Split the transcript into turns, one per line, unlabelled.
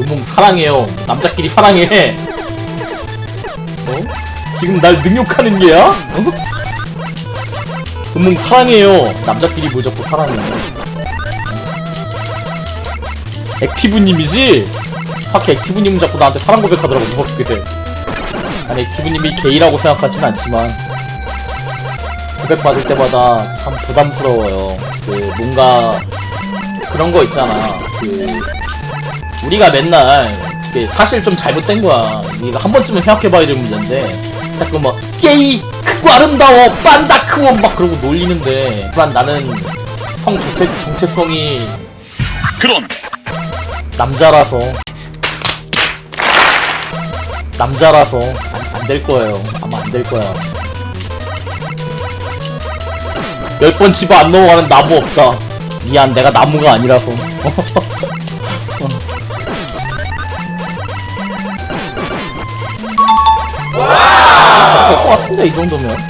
금몽 사랑해요. 남자끼리 사랑해. 어? 지금 날 능욕하는 게야? 어? 금몽 사랑해요. 남자끼리 뭘 자꾸 사랑해. 액티브님이지? 확히 액티브님은 자꾸 나한테 사랑 고백하더라고 무섭게. 난 액티브님이 게이라고 생각하진 않지만 고백 받을 때마다 참 부담스러워요. 그 뭔가 그런 거 있잖아. 그 우리가 맨날 사실 좀 잘못된 거야. 우리가 한 번쯤은 생각해봐야 될 문제인데 자꾸 뭐 게이 크고 아름다워 빤다 크고 막 그러고 놀리는데 하지만 나는 성 정체, 정체성이
그런
남자라서 남자라서 안 될 거예요. 아마 안 될 거야. 열 번 집어 안 넘어가는 나무 없다. 미안, 내가 나무가 아니라서. 것 같은데 이 정도면.